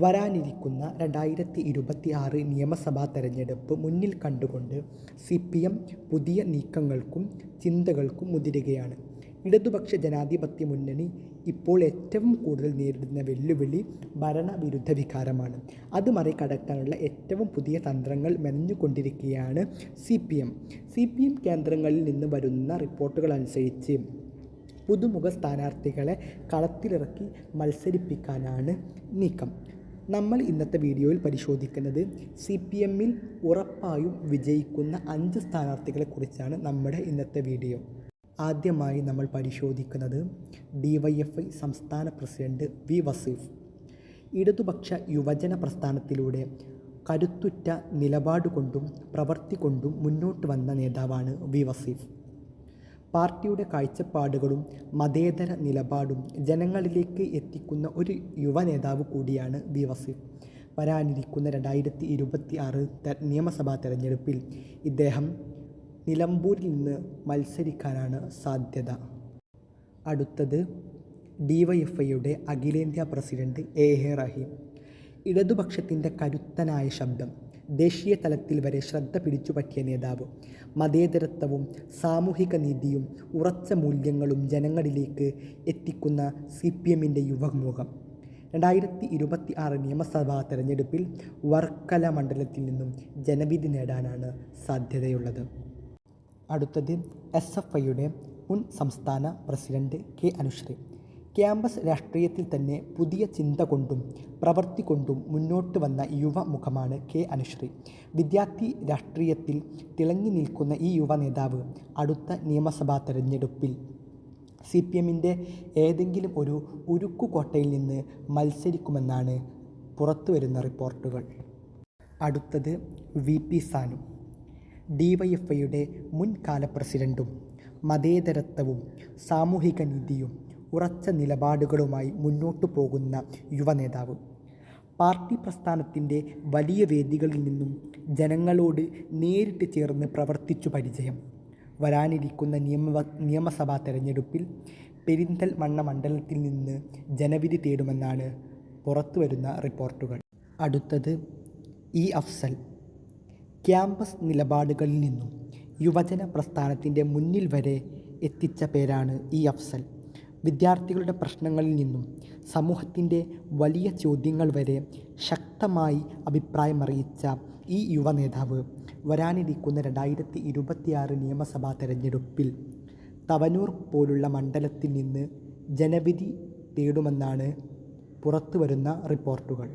വരാനിരിക്കുന്ന രണ്ടായിരത്തി ഇരുപത്തി ആറ് നിയമസഭാ തെരഞ്ഞെടുപ്പ് മുന്നിൽ കണ്ടുകൊണ്ട് സി പി എം പുതിയ നീക്കങ്ങൾക്കും ചിന്തകൾക്കും മുതിരുകയാണ്. ഇടതുപക്ഷ ജനാധിപത്യ മുന്നണി ഇപ്പോൾ ഏറ്റവും കൂടുതൽ നേരിടുന്ന വെല്ലുവിളി ഭരണവിരുദ്ധ വികാരമാണ്. അത് മറികടക്കാനുള്ള ഏറ്റവും പുതിയ തന്ത്രങ്ങൾ മെനഞ്ഞുകൊണ്ടിരിക്കുകയാണ് C P M C P M കേന്ദ്രങ്ങളിൽ നിന്ന് വരുന്ന റിപ്പോർട്ടുകൾ അനുസരിച്ച് പുതുമുഖ സ്ഥാനാർത്ഥികളെ കളത്തിലിറക്കി മത്സരിപ്പിക്കാനാണ് നീക്കം. നമ്മൾ ഇന്നത്തെ വീഡിയോയിൽ പരിശോധിക്കുന്നത് സി പി എമ്മിൽ ഉറപ്പായും വിജയിക്കുന്ന അഞ്ച് സ്ഥാനാർത്ഥികളെക്കുറിച്ചാണ് നമ്മുടെ ഇന്നത്തെ വീഡിയോ. ആദ്യമായി നമ്മൾ പരിശോധിക്കുന്നത് ഡി വൈ എഫ് ഐ സംസ്ഥാന പ്രസിഡന്റ് വി വസീഫ്. ഇടതുപക്ഷ യുവജന പ്രസ്ഥാനത്തിലൂടെ കരുത്തുറ്റ നിലപാടുകൊണ്ടും പ്രവർത്തി കൊണ്ടും മുന്നോട്ട് വന്ന നേതാവാണ് വി വസീഫ്. പാർട്ടിയുടെ കാഴ്ചപ്പാടുകളും മതേതര നിലപാടും ജനങ്ങളിലേക്ക് എത്തിക്കുന്ന ഒരു യുവ നേതാവ് കൂടിയാണ് ദിവസ്. വരാനിരിക്കുന്ന രണ്ടായിരത്തി ഇരുപത്തി ആറ് നിയമസഭാ തെരഞ്ഞെടുപ്പിൽ ഇദ്ദേഹം നിലമ്പൂരിൽ നിന്ന് മത്സരിക്കാനാണ് സാധ്യത. അടുത്തത് ഡി വൈ എഫ് ഐയുടെ അഖിലേന്ത്യാ പ്രസിഡന്റ് എ. എ. റഹീം. ഇടതുപക്ഷത്തിന്റെ കരുത്തനായ ശബ്ദം. ദേശീയ തലത്തിൽ വരെ ശ്രദ്ധ പിടിച്ചുപറ്റിയ നേതാവ്. മതേതരത്വവും സാമൂഹിക നീതിയും ഉറച്ച മൂല്യങ്ങളും ജനങ്ങളിലേക്ക് എത്തിക്കുന്ന സി പി എമ്മിന്റെ യുവമുഖം രണ്ടായിരത്തി ഇരുപത്തി ആറ് നിയമസഭാ തെരഞ്ഞെടുപ്പിൽ വർക്കല മണ്ഡലത്തിൽ നിന്നും ജനവിധി നേടാനാണ് സാധ്യതയുള്ളത്. അടുത്തത് എസ് എഫ് ഐയുടെ മുൻ സംസ്ഥാന പ്രസിഡന്റ് കെ അനുശ്രീ. ക്യാമ്പസ് രാഷ്ട്രീയത്തിൽ തന്നെ പുതിയ ചിന്ത കൊണ്ടും പ്രവൃത്തി കൊണ്ടും മുന്നോട്ട് വന്ന യുവ മുഖമാണ് കെ അനുശ്രീ. വിദ്യാർത്ഥി രാഷ്ട്രീയത്തിൽ തിളങ്ങി നിൽക്കുന്ന ഈ യുവ നേതാവ് അടുത്ത നിയമസഭാ തെരഞ്ഞെടുപ്പിൽ സി പി എമ്മിന്റെ ഏതെങ്കിലും ഒരു ഉരുക്കുകോട്ടയിൽ നിന്ന് മത്സരിക്കുമെന്നാണ് പുറത്തു വരുന്ന റിപ്പോർട്ടുകൾ. അടുത്തത് വി പി സാനു. ഡിവൈഎഫ്ഐയുടെ മുൻകാല പ്രസിഡന്റും മതേതരത്വവും സാമൂഹിക നീതിയും ഉറച്ച നിലപാടുകളുമായി മുന്നോട്ടു പോകുന്ന യുവനേതാവ്. പാർട്ടി പ്രസ്ഥാനത്തിന്റെ വലിയ വേദികളിൽ നിന്നും ജനങ്ങളോട് നേരിട്ട് ചേർന്ന് പ്രവർത്തിച്ചു പരിചയം. വരാനിരിക്കുന്ന നിയമ നിയമസഭാ തെരഞ്ഞെടുപ്പിൽ പെരിന്തൽമണ്ണ മണ്ഡലത്തിൽ നിന്ന് ജനവിധി തേടുമെന്നാണ് പുറത്തു വരുന്ന റിപ്പോർട്ടുകൾ. അടുത്തത് ഇ അഫ്സൽ. ക്യാമ്പസ് നിലപാടുകളിൽ നിന്നും യുവജന പ്രസ്ഥാനത്തിന്റെ മുന്നിൽ വരെ എത്തിച്ച പേരാണ് ഇ അഫ്സൽ. വിദ്യാർത്ഥികളുടെ പ്രശ്നങ്ങളിൽ നിന്നും സമൂഹത്തിന്റെ വലിയ ചോദ്യങ്ങൾ വരെ ശക്തമായി അഭിപ്രായമറിയിച്ച ഈ യുവ നേതാവ് വരാനിരിക്കുന്ന രണ്ടായിരത്തി ഇരുപത്തിയാറ് നിയമസഭാ തെരഞ്ഞെടുപ്പിൽ തവനൂർ പോലുള്ള മണ്ഡലത്തിൽ നിന്ന് ജനവിധി തേടുമെന്നാണ് പുറത്തു വരുന്ന റിപ്പോർട്ടുകൾ.